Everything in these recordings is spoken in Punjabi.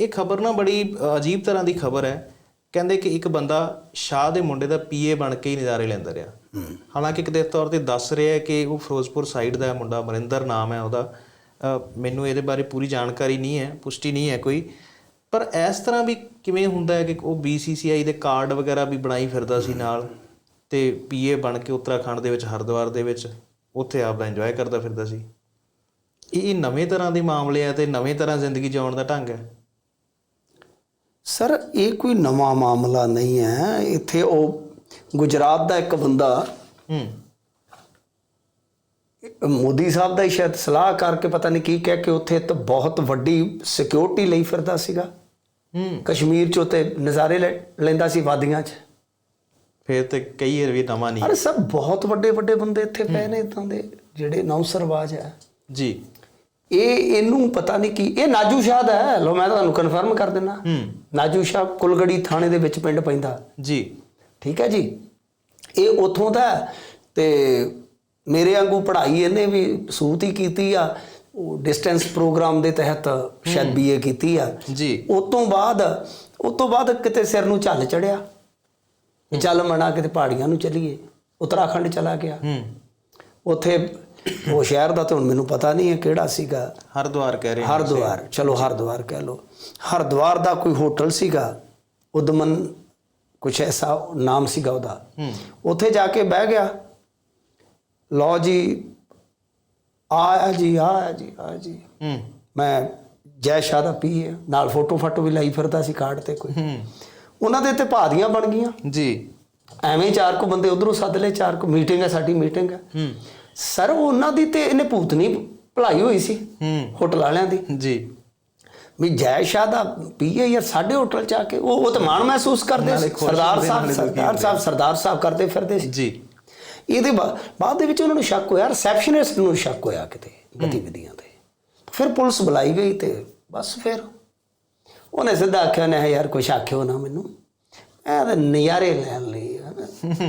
ਇਹ ਖਬਰ ਨਾ ਬੜੀ ਅਜੀਬ ਤਰ੍ਹਾਂ ਦੀ ਖਬਰ ਹੈ। ਕਹਿੰਦੇ ਕਿ ਇੱਕ ਬੰਦਾ ਸ਼ਾਹ ਦੇ ਮੁੰਡੇ ਦਾ ਪੀਏ ਬਣ ਕੇ ਹੀ ਨਜ਼ਾਰੇ ਲੈਂਦਾ ਰਿਹਾ। ਹਾਲਾਂਕਿ ਕਿਤੇ ਤੌਰ ਤੇ ਦੱਸ ਰਿਹਾ ਹੈ ਕਿ ਉਹ ਫਿਰੋਜ਼ਪੁਰ ਸਾਈਡ ਦਾ ਮੁੰਡਾ ਮਰਿੰਦਰ ਨਾਮ ਹੈ ਉਹਦਾ। ਮੈਨੂੰ ਇਹਦੇ ਬਾਰੇ ਪੂਰੀ ਜਾਣਕਾਰੀ ਨਹੀਂ ਹੈ ਪੁਸ਼ਟੀ ਨਹੀਂ ਹੈ ਕੋਈ। ਪਰ ਇਸ ਤਰ੍ਹਾਂ ਵੀ ਕਿਵੇਂ ਹੁੰਦਾ ਹੈ ਕਿ ਉਹ BCCI ਦੇ ਕਾਰਡ ਵਗੈਰਾ ਵੀ ਬਣਾਈ ਫਿਰਦਾ ਸੀ ਨਾਲ ਤੇ ਪੀਏ ਬਣ ਕੇ ਉੱਤਰਾਖੰਡ ਦੇ ਵਿੱਚ ਹਰਿਦੁਆਰ ਦੇ ਵਿੱਚ ਉੱਥੇ ਆਪਦਾ ਇੰਜੋਏ ਕਰਦਾ ਫਿਰਦਾ ਸੀ। ਇਹ ਨਵੇਂ ਤਰ੍ਹਾਂ ਦੇ ਮਾਮਲੇ ਆ ਤੇ ਨਵੇਂ ਤਰ੍ਹਾਂ ਜ਼ਿੰਦਗੀ ਜਿਉਣ ਦਾ ਢੰਗ ਹੈ। ਸਰ ਇਹ ਕੋਈ ਨਵਾਂ ਮਾਮਲਾ ਨਹੀਂ ਹੈ। ਇੱਥੇ ਉਹ ਗੁਜਰਾਤ ਦਾ ਇੱਕ ਬੰਦਾ ਹੂੰ। ਮੋਦੀ ਸਾਹਿਬ ਦਾ ਹੀ ਸ਼ਾਇਦ ਸਲਾਹ ਕਰਕੇ ਪਤਾ ਨਹੀਂ ਕੀ ਕਹਿ ਕੇ ਉੱਥੇ ਤਾਂ ਬਹੁਤ ਵੱਡੀ ਸਿਕਿਉਰਿਟੀ ਲਈ ਫਿਰਦਾ ਸੀਗਾ। ਹੂੰ। ਕਸ਼ਮੀਰ ਚ ਉੱਤੇ ਨਜ਼ਾਰੇ ਲੈ- ਲੈਂਦਾ ਸੀ ਵਾਦੀਆਂ 'ਚ। ਫਿਰ ਤੇ ਕਈ ਵਾਰ ਵੀ ਨਵਾਂ ਨਹੀਂ। ਅਰੇ ਸਭ ਬਹੁਤ ਵੱਡੇ ਵੱਡੇ ਬੰਦੇ ਇੱਥੇ ਪਏ ਨੇ ਇਦਾਂ ਦੇ ਜਿਹੜੇ ਨੌਸਰਵਾਜ ਹੈ। ਜੀ। ਇਹ ਇਹਨੂੰ ਪਤਾ ਨਹੀਂ ਕੀ ਇਹ ਨਾਜੂ ਸ਼ਾਹ ਦਾ ਹੈ। ਲੋ ਮੈਂ ਤੁਹਾਨੂੰ ਕਨਫਰਮ ਕਰ ਦਿੰਦਾ ਹੂੰ। ਨਾਜੂ ਸ਼ਾਹ ਕੁਲਗੜੀ ਥਾਣੇ ਦੇ ਵਿੱਚ ਪਿੰਡ ਪੈਂਦਾ। ਜੀ। ਠੀਕ ਹੈ ਜੀ? ਇਹ ਉਥੋਂ ਦਾ ਤੇ ਮੇਰੇ ਵਾਂਗੂ ਪੜ੍ਹਾਈ ਇਹਨੇ ਵੀ ਸੂਤ ਹੀ ਕੀਤੀ ਆ। ਉਹ ਡਿਸਟੈਂਸ ਪ੍ਰੋਗਰਾਮ ਦੇ ਤਹਿਤ ਸ਼ਾਇਦ ਬੀਏ ਕੀਤੀ ਆ। ਜੀ। ਉਸ ਤੋਂ ਬਾਅਦ ਉਸ ਤੋਂ ਬਾਅਦ ਕਿਤੇ ਸਿਰ ਨੂੰ ਝੱਲ ਚੜਿਆ। ਚੱਲ ਮਣਾ ਕਿਤੇ ਪਹਾੜੀਆਂ ਨੂੰ ਚੱਲੀਏ। ਉੱਤਰਾਖੰਡ ਚਲਾ ਗਿਆ। ਹੂੰ। ਉੱਥੇ ਉਹ ਸ਼ਹਿਰ ਦਾ ਤਾਂ ਹੁਣ ਮੈਨੂੰ ਪਤਾ ਨਹੀਂ ਹੈ ਕਿਹੜਾ ਸੀਗਾ। ਹਰਦੁਆਰ ਕਹਿ ਰਹੇ ਹਰਦੁਆਰ ਚਲੋ ਹਰਦੁਆਰ ਕਹਿ ਲਓ। ਹਰਦੁਆਰ ਦਾ ਕੋਈ ਹੋਟਲ ਸੀਗਾ ਉਦਮਨ ਕੁਛ ਐਸਾ ਨਾਮ ਸੀਗਾ ਉਹਦਾ। ਉੱਥੇ ਜਾ ਕੇ ਬਹਿ ਗਿਆ। ਲਓ ਜੀ ਆਇਆ ਜੀ ਆਇਆ ਜੀ ਆਇਆ ਜੀ। ਮੈਂ ਜੈ ਸ਼ਾਹ ਦਾ ਪੀਏ ਨਾਲ ਫੋਟੋ ਫਾਟੋ ਵੀ ਲਾਈ ਫਿਰਦਾ ਸੀ ਕਾਰਡ ਤੇ ਕੋਈ। ਉਹਨਾਂ ਦੇ ਤੇ ਭਾਦੀਆਂ ਬਣ ਗਈਆਂ। ਜੀ। ਐਵੇਂ ਚਾਰ ਕੁ ਬੰਦੇ ਉਧਰੋਂ ਸੱਦ ਲਏ ਚਾਰ ਕੁ ਮੀਟਿੰਗ ਹੈ ਸਾਡੀ ਮੀਟਿੰਗ ਹੈ। ਹੂੰ। ਸਰ ਉਹਨਾਂ ਦੀ ਤੇ ਇਹਨੇ ਭੂਤਨੀ ਭਲਾਈ ਹੋਈ ਸੀ ਹੂੰ। ਹੋਟਲ ਵਾਲਿਆਂ ਦੀ। ਜੀ। ਵੀ ਜੈ ਸ਼ਾਹ ਦਾ ਪੀਏ ਯਾਰ ਸਾਡੇ ਹੋਟਲ ਚ ਆ ਕੇ ਉਹ ਉਹ ਤਾਂ ਮਾਣ ਮਹਿਸੂਸ ਕਰਦੇ ਸਰਦਾਰ ਸਾਹਿਬ ਸਰਦਾਰ ਸਾਹਿਬ ਸਰਦਾਰ ਸਾਹਿਬ ਕਰਦੇ ਫਿਰਦੇ ਸੀ। ਜੀ। ਇਹਦੇ ਬਾਅਦ ਦੇ ਵਿੱਚ ਉਹਨਾਂ ਨੂੰ ਸ਼ੱਕ ਹੋਇਆ ਰਿਸੈਪਸ਼ਨਿਸਟ ਨੂੰ ਸ਼ੱਕ ਹੋਇਆ ਕਿਤੇ ਗਤੀਵਿਧੀਆਂ ਤੇ। ਫਿਰ ਪੁਲਿਸ ਬੁਲਾਈ ਗਈ ਤੇ ਬਸ ਫਿਰ ਉਹਨੇ ਸਿੱਧਾ ਆਖਿਆ ਨੇ ਯਾਰ ਕੁਛ ਆਖਿਓ ਨਾ ਮੈਨੂੰ। ਇਹ ਤਾਂ ਨਜ਼ਾਰੇ ਲੈਣ ਲਈ ਹਨਾ।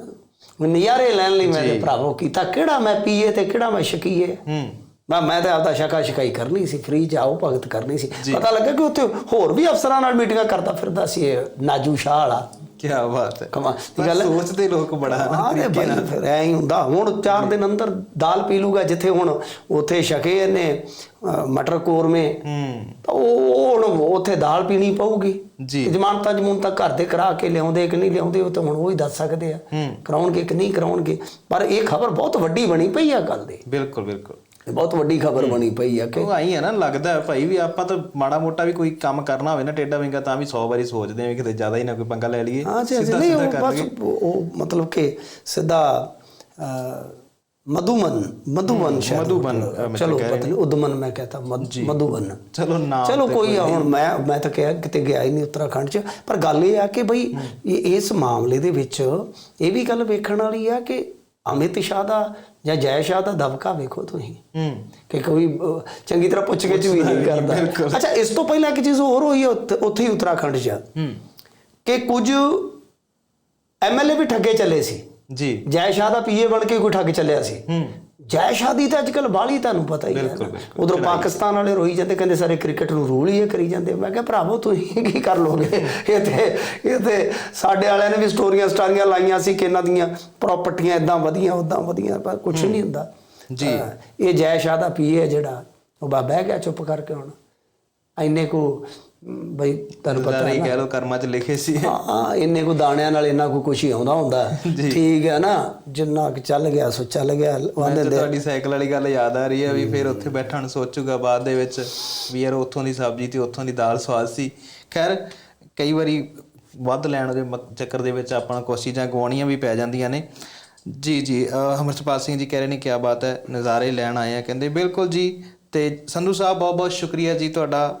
ਨਜ਼ਾਰੇ ਲੈਣ ਲਈ ਮੈਂ ਤੇ ਭਰਾਵੋ ਕੀਤਾ। ਕਿਹੜਾ ਮੈਂ ਪੀਏ ਤੇ ਕਿਹੜਾ ਮੈਂ ਸ਼ਕੀਏ ਹੂੰ। ਮੈਂ ਮੈਂ ਤਾਂ ਆਪਦਾ ਸ਼ਕਾ ਸ਼ਿਕਾਈ ਕਰਨੀ ਸੀ ਫ੍ਰੀ ਜਾਓ ਭਗਤ ਕਰਨੀ ਸੀ। ਪਤਾ ਲੱਗਾ ਕਿ ਉੱਥੇ ਹੋਰ ਵੀ ਅਫਸਰਾਂ ਨਾਲ ਮੀਟਿੰਗਾਂ ਕਰਦਾ ਫਿਰਦਾ ਸੀ ਇਹ ਨਾਜੂ ਸ਼ਾਹ ਵਾਲਾ। ਕੀ ਬਾਤ ਹੈ। ਕਮਾ ਗੱਲ ਸੋਚਦੇ ਲੋਕ ਬੜਾ ਨਾ ਆਰੇ ਨਾਲ। ਫਿਰ ਐ ਹੀ ਹੁੰਦਾ। ਹੁਣ 4 ਦਿਨ ਅੰਦਰ ਦਾਲ ਪੀ ਲੂਗਾ ਜਿੱਥੇ ਹੁਣ ਉੱਥੇ ਇਹਨੇ ਅ, ਮਟਰ ਕੋਰਮੇ। ਹੂੰ। ਤਾਂ ਉਹ ਹੁਣ ਉੱਥੇ ਦਾਲ ਪੀਣੀ ਪਊਗੀ। ਜੀ। ਜਮਾਨਤਾਂ ਜਮੂਨਤਾਂ ਘਰ ਦੇ ਕਰਾ ਕੇ ਲਿਆਉਂਦੇ ਕਿ ਨਹੀਂ ਲਿਆਉਂਦੇ ਉਹ ਤਾਂ ਹੁਣ ਉਹ ਹੀ ਦੱਸ ਸਕਦੇ ਆ। ਕਰਾਉਣਗੇ ਕਿ ਨਹੀਂ ਕਰਾਉਣਗੇ। ਪਰ ਇਹ ਖਬਰ ਬਹੁਤ ਵੱਡੀ ਬਣੀ ਪਈ ਆ ਗੱਲ ਦੀ। ਬਿਲਕੁਲ ਬਿਲਕੁਲ। ਇਹ ਬਹੁਤ ਵੱਡੀ ਖਬਰ ਬਣੀ ਪਈ ਆ ਕਿ ਉਹ ਆਈ ਹੈ ਨਾ ਲੱਗਦਾ ਹੈ ਭਾਈ ਵੀ ਆਪਾਂ ਤਾਂ ਮਾੜਾ ਮੋਟਾ ਵੀ ਕੋਈ ਕੰਮ ਕਰਨਾ ਹੋਵੇ ਨਾ ਟੇਡਾ ਵਿੰਗਾ ਤਾਂ ਵੀ 100 ਵਾਰੀ ਸੋਚਦੇ ਆ ਕਿਤੇ ਜ਼ਿਆਦਾ ਹੀ ਨਾ ਕੋਈ ਪੰਗਾ ਲੈ ਲਈਏ ਹਾਂ ਜੀ ਸਿੱਧਾ ਨਹੀਂ ਸਿੱਧਾ ਉਹ ਕਰ ਬਸ ਲਈਏ। ਉਹ ਮਤਲਬ ਕਿ ਸਿੱਧਾ ਮਧੂਮਨ ਹੋਟਲ। ਅ, ਮੈਂ ਚਲੋ ਕਹਿ ਪਤਾ ਨਹੀਂ ਉਦਮਨ ਮੈਂ ਕਹਤਾ ਮਧੂਬਨ। ਚਲੋ ਕੋਈ ਆ ਹੁਣ ਮੈਂ ਮੈਂ ਤਾਂ ਕਿਹਾ ਕਿਤੇ ਗਿਆ ਹੀ ਨਹੀਂ ਉੱਤਰਾਖੰਡ 'ਚ ਪਰ ਗੱਲ ਇਹ ਆ ਕਿ ਬਈ ਇਸ ਮਾਮਲੇ ਦੇ ਵਿੱਚ ਇਹ ਵੀ ਗੱਲ ਵੇਖਣ ਵਾਲੀ ਆ ਕਿ ਅਮਿਤ ਸ਼ਾਹ ਦਾ ਜਾਂ ਜੈ ਸ਼ਾਹ ਦਾ ਦਬਕਾ ਵੇਖੋ ਤੁਸੀਂ। ਹੂੰ। ਕਿ ਕੋਈ ਚੰਗੀ ਤਰ੍ਹਾਂ ਪੁੱਛ ਕੇ ਵੀ ਨਹੀਂ ਕਰਦਾ। ਅੱਛਾ ਇਸ ਤੋਂ ਪਹਿਲਾਂ ਇੱਕ ਚੀਜ਼ ਹੋਰ ਹੋਈ ਉੱਥੇ- ਉੱਥੇ ਹੀ ਉੱਤਰਾਖੰਡ 'ਚ। ਹੂੰ। ਕਿ ਕੁਝ ਐਮਐਲਏ ਵੀ ਠੱਗੇ ਚੱਲੇ ਸੀ। ਜੀ। ਜੈ ਸ਼ਾਹ ਦਾ ਪੀਏ ਬਣ ਕੇ ਕੋਈ ਠੱਗ ਚੱਲਿਆ ਸੀ। ਹੂੰ। ਜੈ ਸ਼ਾਹ ਦੀ ਤਾਂ ਅੱਜਕੱਲ ਬਾਹਲੀ ਤੁਹਾਨੂੰ ਪਤਾ ਹੀ ਹੈ। ਉਧਰ ਪਾਕਿਸਤਾਨ ਵਾਲੇ ਰੋਈ ਜਾਂਦੇ ਕਹਿੰਦੇ ਸਾਰੇ ਕ੍ਰਿਕਟ ਨੂੰ ਰੂਲ ਹੀ ਇਹ ਕਰੀ ਜਾਂਦੇ। ਮੈਂ ਕਿਹਾ ਭਰਾਵੋ ਤੁਸੀਂ ਕੀ ਕਰ ਲੋਗੇ ਇਹ ਤੇ ਇਹ ਤੇ ਸਾਡੇ ਵਾਲਿਆਂ ਨੇ ਵੀ ਸਟੋਰੀਆਂ ਸਟਾਰੀਆਂ ਲਾਈਆਂ ਸੀ ਕਿ ਇਹਨਾਂ ਦੀਆਂ ਪ੍ਰਾਪਰਟੀਆਂ ਇਦਾਂ ਵਧੀਆਂ ਉਦਾਂ ਵਧੀਆਂ ਪਰ ਕੁਝ ਨਹੀਂ ਹੁੰਦਾ। ਜੀ। ਇਹ ਜੈ ਸ਼ਾਹ ਦਾ ਪੀਏ ਜਿਹੜਾ ਉਹ ਬਾ ਬਹਿ ਗਿਆ ਚੁੱਪ ਕਰਕੇ ਹੁਣ। ਇੰਨੇ ਕੋ ਬਈ ਤੁਹਾਨੂੰ ਪਤਾ ਹੈ ਨਹੀਂ ਕਹਿ ਲੋ ਕਰਮਾਂ 'ਚ ਲਿਖੇ ਸੀ। ਹਾਂ ਇੰਨੇ ਕੋ ਦਾਣਿਆਂ ਨਾਲ ਇੰਨਾ ਕੋ ਕੁਛ ਹੀ ਆਉਂਦਾ ਹੁੰਦਾ। ਠੀਕ ਹੈ ਨਾ ਜਿੰਨਾ ਕਿ ਚੱਲ ਗਿਆ ਸੋ ਚੱਲ ਗਿਆ ਵਾਂਦੇ ਤਾਂ ਤੁਹਾਡੀ ਸਾਈਕਲ ਵਾਲੀ ਗੱਲ ਯਾਦ ਆ ਰਹੀ ਹੈ ਵੀ ਫਿਰ ਉੱਥੇ ਬੈਠਾ ਹੁਣ ਸੋਚੂਗਾ ਬਾਅਦ ਦੇ ਵਿੱਚ ਵੀ ਯਾਰ ਉੱਥੋਂ ਦੀ ਸਬਜ਼ੀ ਤੇ ਉੱਥੋਂ ਦੀ ਦਾਲ ਸਵਾਦ ਸੀ। ਖੈਰ ਕਈ ਵਾਰੀ ਵੱਧ ਲੈਣ ਦੇ ਚੱਕਰ ਦੇ ਵਿੱਚ ਆਪਾਂ ਕੁਛ ਚੀਜ਼ਾਂ ਗਵਾਉਣੀਆਂ ਵੀ ਪੈ ਜਾਂਦੀਆਂ ਨੇ। ਜੀ ਜੀ ਅਹ ਅਮਰਤਪਾਲ ਸਿੰਘ ਜੀ ਕਹਿ ਰਹੇ ਨੇ ਕੀ ਬਾਤ ਹੈ ਨਜ਼ਾਰੇ ਲੈਣ ਆਏ ਆ ਕਹਿੰਦੇ ਬਿਲਕੁਲ ਜੀ ਤੇ ਸੰਧੂ ਸਾਹਿਬ ਬਹੁਤ ਬਹੁਤ ਸ਼ੁਕਰੀਆ ਜੀ ਤੁਹਾਡਾ